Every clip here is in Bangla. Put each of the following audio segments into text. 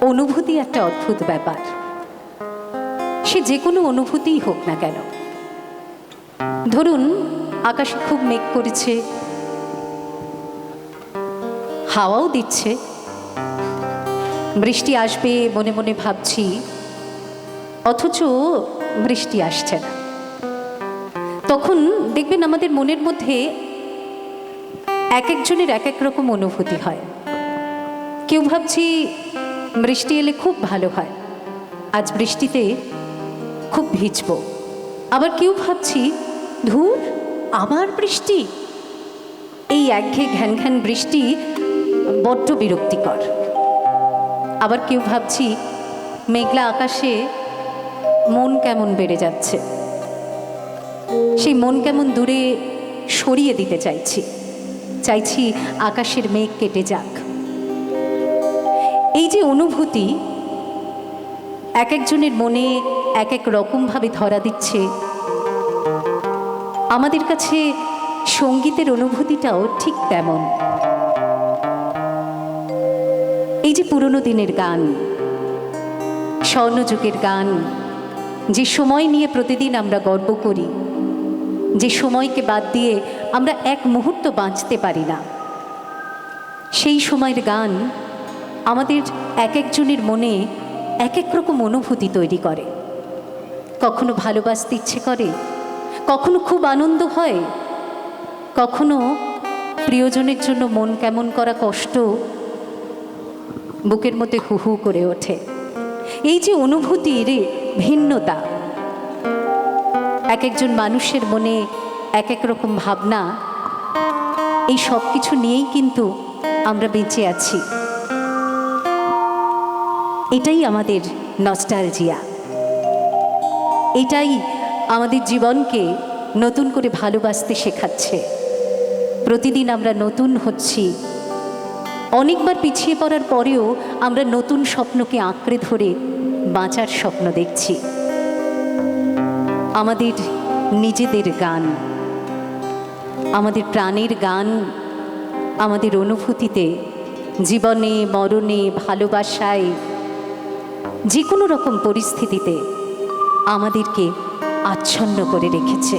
অনুভূতি একটা অদ্ভুত ব্যাপার। সে যে কোনো অনুভূতিই হোক না কেন। ধরুন, আকাশে খুব মেঘ করেছে হাওয়াও দিচ্ছে, বৃষ্টি আসবে মনে মনে ভাবছি, অথচ বৃষ্টি আসছে না। তখন দেখবেন আমাদের মনের মধ্যে এক একজনের এক এক রকম অনুভূতি হয়। কেউ ভাবছি বৃষ্টি এলে খুব ভালো হয়। আজ বৃষ্টিতে খুব ভিজব। আবার কেউ ভাবছি, ধুর, আবার বৃষ্টি। এই একঘেয়ে ঘ্যান ঘ্যান বৃষ্টি বড্ড বিরক্তিকর। আবার কেউ ভাবছি, মেঘলা আকাশে মন কেমন বেড়ে যাচ্ছে। সেই মন কেমন দূরে সরিয়ে দিতে চাইছি। চাইছি আকাশের মেঘ কেটে যাক। এই যে অনুভূতি, এক একজনের মনে এক এক রকমভাবে ধরা দিচ্ছে। আমাদের কাছে সঙ্গীতের অনুভূতিটাও ঠিক তেমন। এই যে পুরনো দিনের গান, স্বর্ণযুগের গান, যে সময় নিয়ে প্রতিদিন আমরা গর্ব করি, যে সময়কে বাদ দিয়ে আমরা এক মুহূর্ত বাঁচতে পারি না। সেই সময়ের গান আমাদের এক একজনের মনে এক এক রকম অনুভূতি তৈরি করে। কখনো ভালোবাসতে ইচ্ছে করে, কখনো খুব আনন্দ হয়, কখনো প্রিয়জনের জন্য মন কেমন করা কষ্ট বুকের মধ্যে হু হু করে ওঠে। এই যে অনুভূতির ভিন্নতা, এক একজন মানুষের মনে এক এক রকম ভাবনা, এই সব কিছু নিয়েই কিন্তু আমরা বেঁচে আছি। এটাই আমাদের নস্টালজিয়া এটাই আমাদের জীবনকে নতুন করে ভালোবাসতে শেখাচ্ছে। প্রতিদিন আমরা নতুন হচ্ছি। অনেকবার পিছিয়ে পড়ার পরেও আমরা নতুন স্বপ্নকে আঁকড়ে ধরে বাঁচার স্বপ্ন দেখছি। আমাদের নিজেদের গান, আমাদের প্রাণের গান, আমাদের অনুভূতিতে জীবনে, মরণে, ভালোবাসায় যে কোনো রকম পরিস্থিতিতে আমাদেরকে আচ্ছন্ন করে রেখেছে।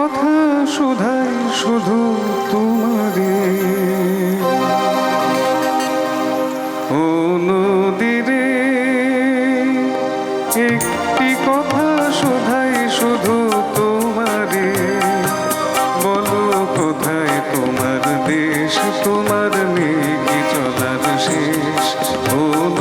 কথা শুধাই শুধু তোমারে ও একটি কথা শুধাই শুধু তোমারে। বলো কোথায় তোমার দেশ, তোমার নেই চলার শেষ। ও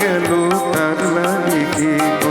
গেল তার লাগে।